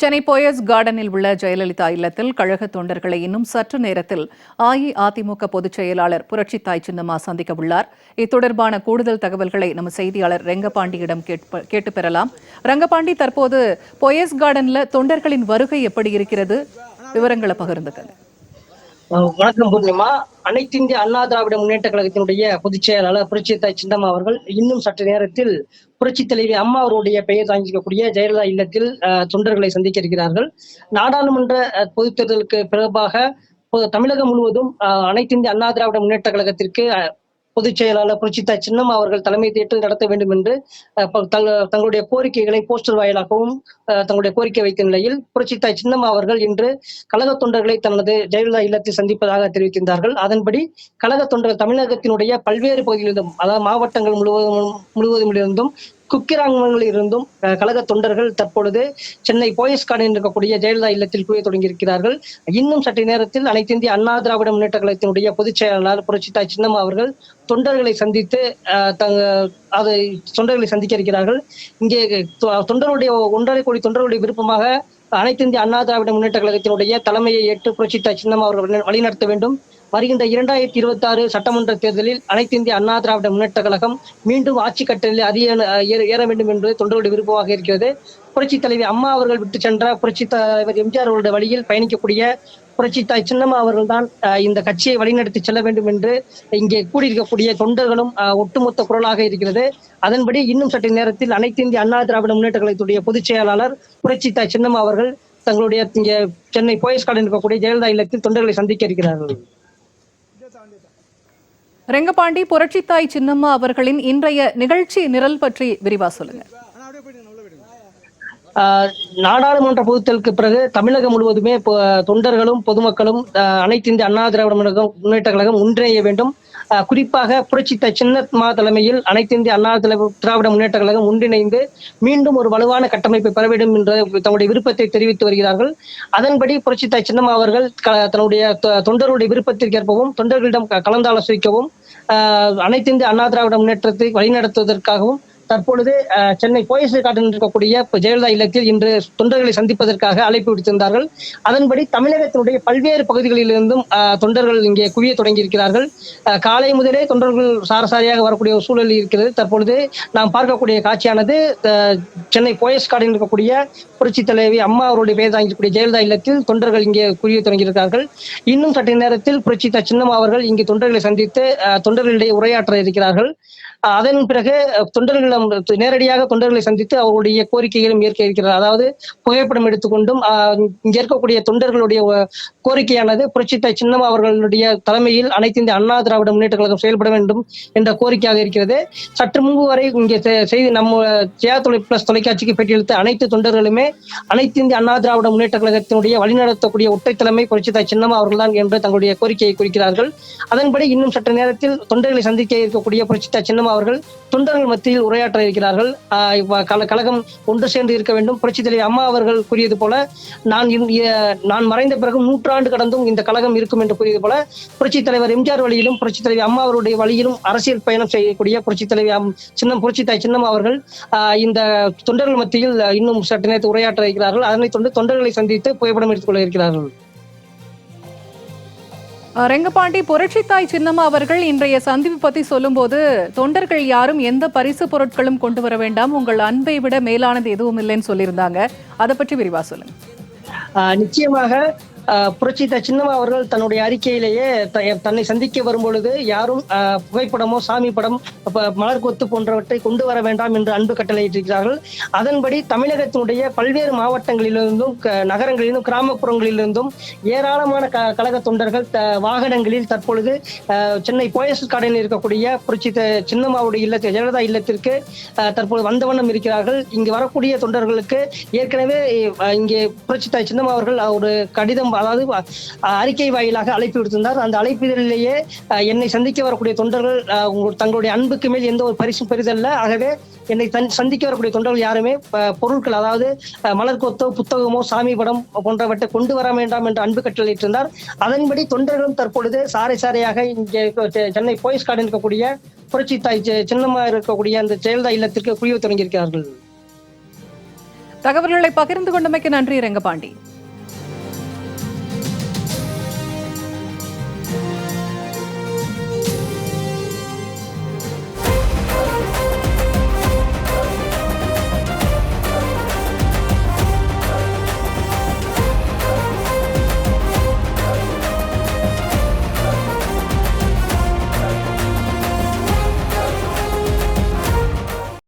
சென்னை போயஸ் கார்டனில் உள்ள ஜெயலலிதா இல்லத்தில் கழக தொண்டர்களை இன்னும் சற்று நேரத்தில் அஇஅதிமுக பொதுச் செயலாளர் புரட்சித்தாய் சின்னம்மா சந்திக்க உள்ளார். இத்தொடர்பான கூடுதல் தகவல்களை நம்ம செய்தியாளர் ரெங்கபாண்டியிடம் கேட்ப- கேட்டு பெறலாம். ரங்கபாண்டி தற்போது போயஸ் கார்டன்ல தொண்டர்களின் வருகை எப்படி இருக்கிறது? விவரங்களை பகிர்ந்துக்கங்க. வணக்கம் பூர்ணிமா. அனைத்து இந்திய அண்ணா திராவிட முன்னேற்ற கழகத்தினுடைய பொதுச் செயலாளர் புரட்சித்தாய் சின்னம்மா அவர்கள் இன்னும் சற்று நேரத்தில் புரட்சி தலைவி அம்மா அவருடைய பெயர் தாங்கிக்கக்கூடிய ஜெயலலிதா இல்லத்தில் தொண்டர்களை சந்திக்க இருக்கிறார்கள். நாடாளுமன்ற பொதுத் தேர்தலுக்கு பிறப்பாக தமிழகம் முழுவதும் அஹ், அனைத்து இந்திய அண்ணா திராவிட முன்னேற்ற கழகத்திற்கு அஹ், பொதுச் செயலாளர் புரட்சிதா சின்னம் அவர்கள் தலைமை ஏற்று நடத்த வேண்டும் என்று தங்களுடைய கோரிக்கைகளை போஸ்டர் வாயிலாகவும் அஹ், தங்களுடைய கோரிக்கை வைத்த நிலையில் புரட்சிதா சின்னம்மா அவர்கள் இன்று கழக தொண்டர்களை தனது ஜெயலலிதா இல்லத்தில் சந்திப்பதாக தெரிவித்திருந்தார்கள் அதன்படி கழக தொண்டர்கள் தமிழகத்தினுடைய பல்வேறு பகுதிகளிலிருந்தும் அதாவது மாவட்டங்கள் முழுவதும் முழுவதுமிலிருந்தும் குக்கிராமங்களில் இருந்தும் கழக தொண்டர்கள் தற்பொழுது சென்னை போயஸ் கார்டனில் இருக்கக்கூடிய ஜெயலலிதா இல்லத்தில் குவிய தொடங்கியிருக்கிறார்கள். இன்னும் சற்று நேரத்தில் அனைத்து இந்திய அண்ணா திராவிட முன்னேற்ற கழகத்தினுடைய பொதுச் செயலாளர் புரட்சிதா சின்னம்மா அவர்கள் தொண்டர்களை சந்தித்து தங்க அதை தொண்டர்களை சந்திக்க இருக்கிறார்கள் இங்கே தொண்டருடைய ஒன்றரை கோடி தொண்டர்களுடைய விருப்பமாக அனைத்து இந்திய அண்ணா திராவிட முன்னேற்ற கழகத்தினுடைய தலைமையை ஏற்று புரட்சித்தாய் சின்னம்மா அவர்கள் வழிநடத்த வேண்டும். வருகின்ற இரண்டாயிரத்தி இருபத்தி ஆறு சட்டமன்ற தேர்தலில் அனைத்து இந்திய அண்ணா திராவிட முன்னேற்ற கழகம் மீண்டும் ஆட்சி கட்டளில் அதிக ஏற- வேண்டும் என்று தொண்டர்களுடைய விருப்பமாக இருக்கிறது. புரட்சி தலைவி அம்மா அவர்கள் விட்டு சென்ற புரட்சி தலைவர் எம்ஜிஆர் அவருடைய வழியில் பயணிக்கக்கூடிய புரட்சி தாய் சின்னம்மா அவர்கள் தான் இந்த கட்சியை வழிநடத்தி செல்ல வேண்டும் என்று இங்கே கூடியிருக்கக்கூடிய தொண்டர்களும் ஒட்டுமொத்த குரலாக இருக்கிறது. அதன்படி இன்னும் சற்று நேரத்தில் அனைத்து இந்திய அண்ணா திராவிட முன்னேற்ற கழகத்துடைய பொதுச் செயலாளர் புரட்சி தாய் சின்னம்மா அவர்கள் தங்களுடைய இங்கே சென்னை போயஸ் கார்டன் இருக்கக்கூடிய ஜெயலலிதா இல்லத்தில் தொண்டர்களை சந்திக்க இருக்கிறார்கள். ரெங்கபாண்டி புரட்சித்தாய் சின்னம்மா அவர்களின் இன்றைய நிகழ்ச்சி நிரல் பற்றி விரிவா சொல்லுங்க. நாடாளுமன்ற பொதுத்தலுக்கு பிறகு தமிழகம் முழுவதுமே தொண்டர்களும் பொதுமக்களும் அனைத்து இந்திய அண்ணா திராவிட முன்னேற்ற- கழகம் ஒன்றிணைய வேண்டும். குறிப்பாக புரட்சித்த சின்னத்மா தலைமையில் அனைத்து இந்திய அண்ணா திராவிட திராவிட முன்னேற்ற கழகம் ஒன்றிணைந்து மீண்டும் ஒரு வலுவான கட்டமைப்பை பெற வேண்டும் என்ற தங்களுடைய விருப்பத்தை தெரிவித்து வருகிறார்கள். அதன்படி புரட்சித்தாய் சின்னம்மா அவர்கள் க- தன்னுடைய தொ- தொண்டர்களுடைய விருப்பத்திற்கேற்பவும் தொண்டர்களிடம் கலந்தாலோசிக்கவும் அனைத்து இந்திய அண்ணா திராவிட முன்னேற்றத்தை வழிநடத்துவதற்காகவும் தற்பொழுது சென்னை போயசு காட்டில் இருக்கக்கூடிய ஜெயலலிதா இல்லத்தில் இன்று தொண்டர்களை சந்திப்பதற்காக அழைப்பு விடுத்திருந்தார்கள். அதன்படி தமிழகத்தினுடைய பல்வேறு பகுதிகளிலிருந்தும் தொண்டர்கள் இங்கே குவிய தொடங்கியிருக்கிறார்கள். காலை முதலே தொண்டர்கள் சாரசாரியாக வரக்கூடிய ஒரு சூழல் இருக்கிறது. தற்பொழுது நாம் பார்க்கக்கூடிய காட்சியானது சென்னை போயஸ் கார்டன் இருக்கக்கூடிய புரட்சி தலைவி அம்மா அவருடைய பெயர் தாங்கிக்கூடிய ஜெயலலிதா இல்லத்தில் தொண்டர்கள் இங்கே குவிய தொடங்கியிருக்கிறார்கள். இன்னும் சற்று நேரத்தில் புரட்சி த சின்னம்மா அவர்கள் இங்கே தொண்டர்களை சந்தித்து தொண்டர்களிடையே உரையாற்ற இருக்கிறார்கள். அதன் பிறகு தொண்டர்களிடம் தொண்டர்களிடம் நேரடியாக தொண்டர்களை சந்தித்து அவர்களுடைய கோரிக்கைகளும் ஏற்க இருக்கிறார் அதாவது புகைப்படம் எடுத்துக்கொண்டும் இங்க இருக்கக்கூடிய தொண்டர்களுடைய கோரிக்கையானது புரட்சித்தாய் சின்னம் அவர்களுடைய தலைமையில் அனைத்து இந்திய அண்ணா திராவிட முன்னேற்ற கழகம் செயல்பட வேண்டும் என்ற கோரிக்கையாக இருக்கிறது. சற்று முன்பு வரை இங்கே செய்தி நம்ம ஜெயா தொலை பிளஸ் தொலைக்காட்சிக்கு பேட்டியளித்த அனைத்து தொண்டர்களுமே அனைத்து இந்திய அண்ணா திராவிட முன்னேற்ற கழகத்தினுடைய வழிநடத்தக்கூடிய ஒற்றை தலைமை புரட்சித்தாய் சின்னம் அவர்கள்தான் என்று தங்களுடைய கோரிக்கையை குறிக்கிறார்கள். அதன்படி இன்னும் சற்று நேரத்தில் தொண்டர்களை சந்திக்க இருக்கக்கூடிய புரட்சித்தாய் சின்னம்மா அவர்கள் தொண்டர்கள் மத்தியில் உரையாற்ற இருக்கிறார்கள். கல- கழகம் ஒன்று சேர்ந்து இருக்க வேண்டும். புரட்சி தலைவி அம்மா அவர்கள் கூறியது போல நான் நான் மறைந்த பிறகு நூற்றாண்டு கடந்தும் இந்த கழகம் இருக்கும் என்று கூறியது போல புரட்சி தலைவர் எம்ஜிஆர் வழியிலும் புரட்சி தலைவி அம்மா அவருடைய வழியிலும் அரசியல் பயணம் செய்யக்கூடிய புரட்சி தலைவி சின்னம் புரட்சி தாய் சின்னம் அவர்கள் இந்த தொண்டர்கள் மத்தியில் இன்னும் சற்று நேரத்தில் உரையாற்ற இருக்கிறார்கள். அதனைத் தொடர்ந்து தொண்டர்களை சந்தித்து புகைப்படம் எடுத்துக்கொள்ள இருக்கிறார்கள். ரெங்கபாண்டி புரட்சித்தாய் சின்னம்மா அவர்கள் இன்றைய சந்திப்பு பத்தி சொல்லும்போது தொண்டர்கள் யாரும் எந்த பரிசு பொருட்களும் கொண்டு வர வேண்டாம் உங்கள் அன்பை விட மேலானது எதுவும் இல்லைன்னு சொல்லியிருந்தாங்க. அதை பற்றி விரிவா சொல்லுங்க. ஆஹ் நிச்சயமாக ஆஹ் புரட்சி த சின்னம்மா அவர்கள் தன்னுடைய அறிக்கையிலேயே த- தன்னை சந்திக்க வரும்பொழுது யாரும் புகைப்படமோ சாமி படம் மலர் கொத்து போன்றவற்றை கொண்டு வர வேண்டாம் என்று அன்பு கட்டளையிட்டிருக்கிறார்கள். அதன்படி தமிழகத்தினுடைய பல்வேறு மாவட்டங்களிலிருந்தும் க- நகரங்களிலும் கிராமப்புறங்களிலிருந்தும் ஏராளமான க கழக தொண்டர்கள் த- வாகனங்களில் தற்பொழுது சென்னை போயஸ் கார்டனில் இருக்கக்கூடிய புரட்சி சின்னம்மாவுடைய இல்லத்தில் ஜெயலலிதா இல்லத்திற்கு தற்பொழுது தற்போது வந்த வண்ணம் இருக்கிறார்கள். இங்கு வரக்கூடிய தொண்டர்களுக்கு ஏற்கனவே இங்கே புரட்சித்தாய் சின்னம்மா அவர்கள் ஒரு கடிதம் அதாவது அறிக்கை வாயிலாக அழைப்பு விடுத்திருந்தார். அந்த அழைப்பிதழிலேயே என்னை சந்திக்க வரக்கூடிய தொண்டர்கள் தங்களுடைய அன்புக்கு மேல் எந்த ஒரு பரிசும் பெரிதல்ல ஆகவே என்னை தன் சந்திக்க வரக்கூடிய தொண்டர்கள் யாருமே பொருட்கள் அதாவது அஹ், மலர் கொத்தோ புத்தகமோ சாமி படம் போன்றவற்றை கொண்டு வர வேண்டாம் என்று அன்பு கட்டளையிட்டிருந்தார் அதன்படி தொண்டர்களும் தற்பொழுது சாறை சாறையாக இங்கே சென்னை போயஸ் கார்டன் இருக்கக்கூடிய புரட்சி தாய் சின்னமா இருக்கக்கூடிய அந்த ஜெயலலிதா இல்லத்திற்கு குழிவு தொடங்கியிருக்கிறார்கள். தகவல்களை பகிர்ந்து கொண்டமைக்கு நன்றி ரங்கபாண்டி.